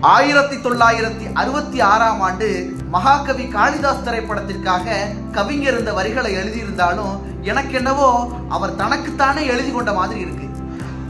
ஆயிரத்தி தொள்ளாயிரத்தி அறுபத்தி ஆறாம் ஆண்டு மகாகவி காளிதாஸ் திரைப்படத்திற்காக கவிஞர் இந்த வரிகளை எழுதியிருந்தாலும் எனக்கு என்னவோ அவர் தனக்குத்தானே எழுதி கொண்ட மாதிரி இருக்கு.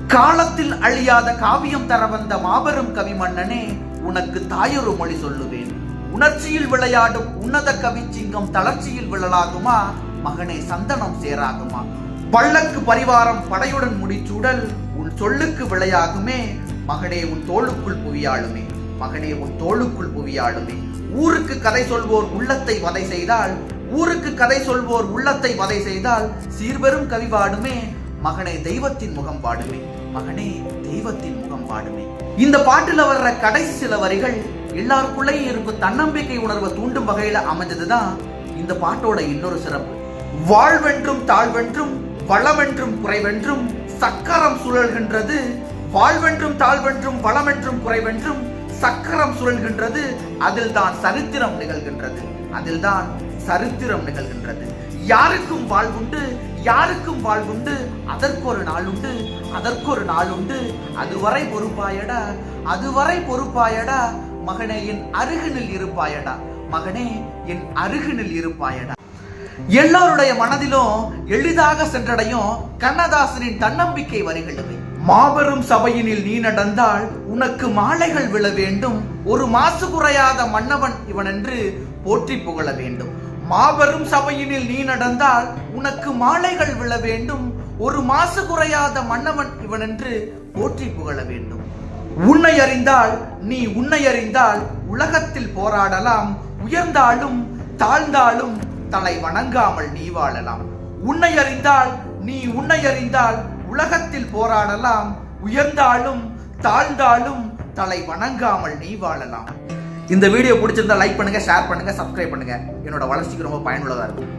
காலத்தில் அழியாத காவியம் தர வந்த மாபெரும் கவி மன்னனே உனக்கு தாயொரு மொழி சொல்லுவேன். உணர்ச்சியில் விளையாடும் உன்னத கவி சிங்கம் தளர்ச்சியில் விழலாகுமா? மகனே சந்தனம் சேராகுமா? பள்ளக்கு பரிவாரம் படையுடன் முடிச்சூடல் உன் சொல்லுக்கு விளையாகுமே? மகனே உன் தோளுக்குள் புவியாளுமே. மகனே உன் தோளுக்குள் புவியாளுமே ஊருக்கு கதை சொல்வோர் உள்ளத்தை வதை செய்தால் ஊருக்கு கதை சொல்வோர் உள்ளத்தை வதை செய்தால் சீர்வரும் கவி பாடுமே மகனே தெய்வத்தின் முகம் பாடுமே மகனே தெய்வத்தின் முகம் பாடுமே இந்த பாட்டுல வர்ற கடைசி சில வரிகள் எல்லாருக்குள்ளேயும் இருக்கும் தன்னம்பிக்கை உணர்வை தூண்டும் வகையில அமைஞ்சதுதான் இந்த பாட்டோட இன்னொரு சிறப்பு. வாழ்வென்றும் தாழ்வென்றும் வளமென்றும் குறைவென்றும் சக்கரம் சுழல்கின்றது. வாழ்வென்றும் தாழ்வென்றும் வளமென்றும் குறைவென்றும் சக்கரம் சுழல்கின்றது அதில் தான் சரித்திரம் நிகழ்கின்றது. அதில் தான் சரித்திரம் நிகழ்கின்றது. யாருக்கும் வாழ்வுண்டு யாருக்கும் வாழ்வுண்டு அதற்கொரு நாள் உண்டு அதற்கொரு நாள் உண்டு அதுவரை பொறுப்பாயடா அதுவரை பொறுப்பாயடா மகனே என் அருகினில் இருப்பாயடா. மகனே என் அருகினில் இருப்பாயடா. எல்லோருடைய மனதிலும் எளிதாக சென்றடையும் கண்ணதாசனின் தன்னம்பிக்கை வரிகள் மாபெரும் சபையினில் நீ நடந்தால் உனக்கு மாலைகள் விழ வேண்டும். ஒரு மாசு குறையாத மன்னவன் இவன் என்று போற்றி புகழ வேண்டும். மாபெரும் சபையினில் நீ நடந்தால் உனக்கு மாலைகள் விழ வேண்டும். ஒரு மாசு குறையாத மன்னவன் இவன் என்று போற்றி புகழ வேண்டும். உன்னை அறிந்தால் நீ உன்னை அறிந்தால் உலகத்தில் போராடலாம். உயர்ந்தாலும் தாழ்ந்தாலும் தலை வணங்காமல் நீ வாழலாம். உன்னை அறிந்தால் நீ உன்னை அறிந்தால் உலகத்தில் போராடலாம். உயர்ந்தாலும் தாழ்ந்தாலும் தலை வணங்காமல் நீ வாழலாம். இந்த வீடியோ பிடிச்சிருந்தா லைக் பண்ணுங்க ஷேர் பண்ணுங்க சப்ஸ்கிரைப் பண்ணுங்க. என்னோட வளர்ச்சிக்கு ரொம்ப பயனுள்ளதா இருக்கும்.